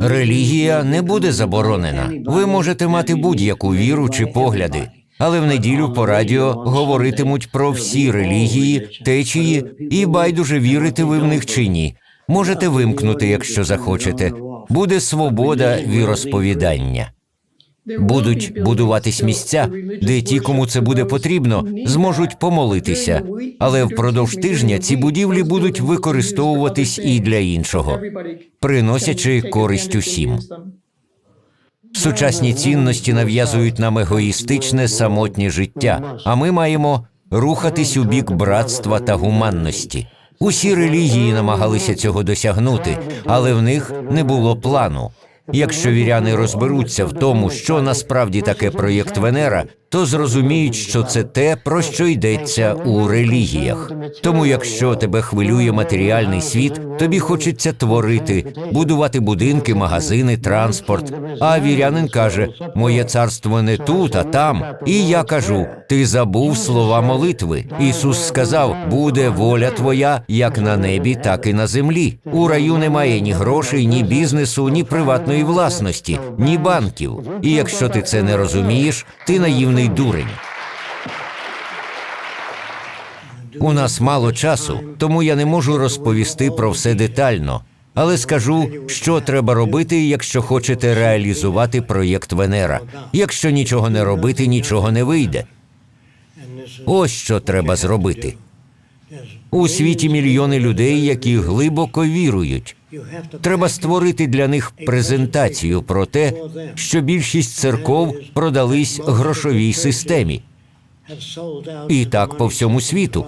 Релігія не буде заборонена. Ви можете мати будь-яку віру чи погляди, але в неділю по радіо говоритимуть про всі релігії, течії, і байдуже вірите ви в них чи ні. Можете вимкнути, якщо захочете. Буде свобода віросповідання. Будуть будуватись місця, де ті, кому це буде потрібно, зможуть помолитися. Але впродовж тижня ці будівлі будуть використовуватись і для іншого, приносячи користь усім. Сучасні цінності нав'язують нам егоїстичне самотнє життя, а ми маємо рухатись у бік братства та гуманності. Усі релігії намагалися цього досягнути, але в них не було плану. Якщо віряни розберуться в тому, що насправді таке проєкт Венера, то зрозуміють, що це те, про що йдеться у релігіях. Тому, якщо тебе хвилює матеріальний світ, тобі хочеться творити, будувати будинки, магазини, транспорт. А вірянин каже: Моє царство не тут, а там. І я кажу: ти забув слова молитви. Ісус сказав: буде воля твоя як на небі, так і на землі. У раю немає ні грошей, ні бізнесу, ні приватної власності, ні банків. І якщо ти це не розумієш, ти наївний дурень. У нас мало часу, тому я не можу розповісти про все детально. Але скажу, що треба робити, якщо хочете реалізувати проєкт Венера. Якщо нічого не робити, нічого не вийде. Ось що треба зробити. У світі мільйони людей, які глибоко вірують. Треба створити для них презентацію про те, що більшість церков продались грошовій системі. І так по всьому світу.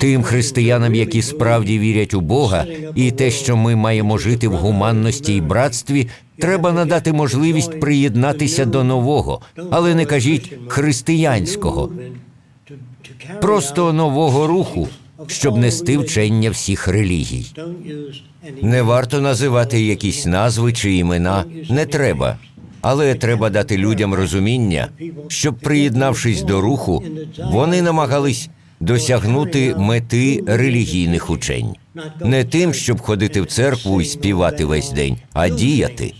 Тим християнам, які справді вірять у Бога, і те, що ми маємо жити в гуманності і братстві, треба надати можливість приєднатися до нового, але не кажіть християнського, просто нового руху, щоб нести вчення всіх релігій. Не варто називати якісь назви чи імена, не треба. Але треба дати людям розуміння, щоб, приєднавшись до руху, вони намагались досягнути мети релігійних учень. Не тим, щоб ходити в церкву і співати весь день, а діяти.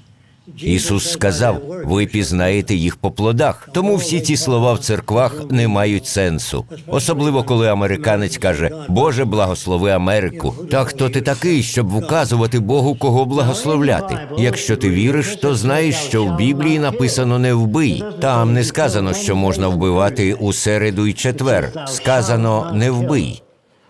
Ісус сказав: ви пізнаєте їх по плодах. Тому всі ці слова в церквах не мають сенсу. Особливо коли американець каже: Боже, благослови Америку. Та хто ти такий, щоб вказувати Богу, кого благословляти? Якщо ти віриш, то знаєш, що в Біблії написано не вбий. Там не сказано, що можна вбивати у середу і четвер. Сказано не вбий.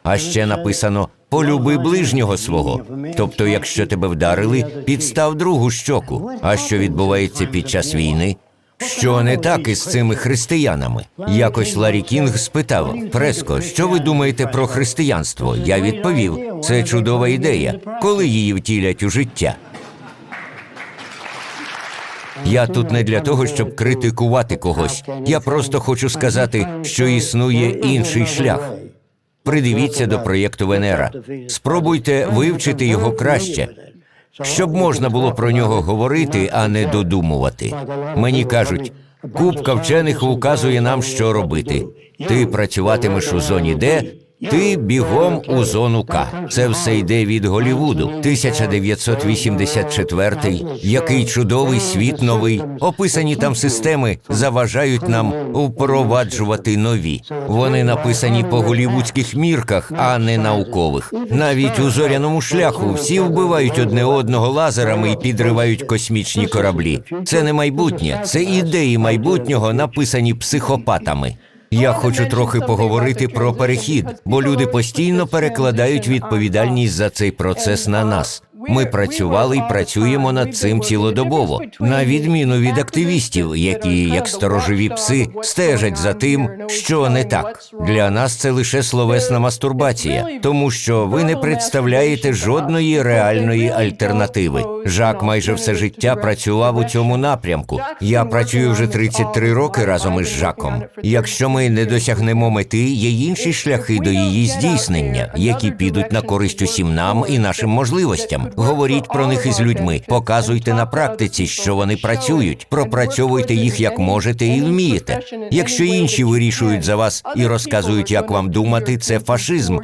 А ще написано полюби ближнього свого. Тобто, якщо тебе вдарили, підстав другу щоку. А що відбувається під час війни? Що не так із цими християнами? Якось Ларі Кінг спитав Фреско, що ви думаєте про християнство? Я відповів: це чудова ідея, коли її втілять у життя. Я тут не для того, щоб критикувати когось. Я просто хочу сказати, що існує інший шлях. Придивіться до проєкту Венера. Спробуйте вивчити його краще, щоб можна було про нього говорити, а не додумувати. Мені кажуть, купка вчених указує нам, що робити. Ти працюватимеш у зоні Д, ти бігом у зону К. Це все йде від Голівуду. 1984 Який чудовий світ новий. Описані там системи заважають нам впроваджувати нові. Вони написані по голівудських мірках, а не наукових. Навіть у зоряному шляху всі вбивають одне одного лазерами і підривають космічні кораблі. Це не майбутнє, це ідеї майбутнього, написані психопатами. Я хочу трохи поговорити про перехід, бо люди постійно перекладають відповідальність за цей процес на нас. Ми працювали і працюємо над цим цілодобово, на відміну від активістів, які, як сторожові пси, стежать за тим, що не так. Для нас це лише словесна мастурбація, тому що ви не представляєте жодної реальної альтернативи. Жак майже все життя працював у цьому напрямку. Я працюю вже 33 роки разом із Жаком. Якщо ми не досягнемо мети, є інші шляхи до її здійснення, які підуть на користь усім нам і нашим можливостям. Говоріть про них із людьми, показуйте на практиці, що вони працюють, пропрацьовуйте їх як можете і вмієте. Якщо інші вирішують за вас і розказують, як вам думати, це фашизм.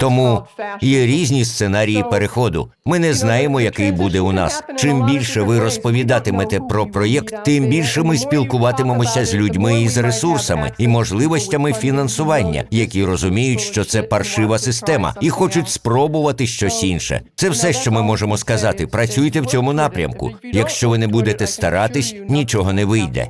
Тому є різні сценарії переходу. Ми не знаємо, який буде у нас. Чим більше ви розповідатимете про проєкт, тим більше ми спілкуватимемося з людьми із ресурсами і можливостями фінансування, які розуміють, що це паршива система, і хочуть спробувати щось інше. Це все, що ми можемо сказати. Працюйте в цьому напрямку. Якщо ви не будете старатись, нічого не вийде.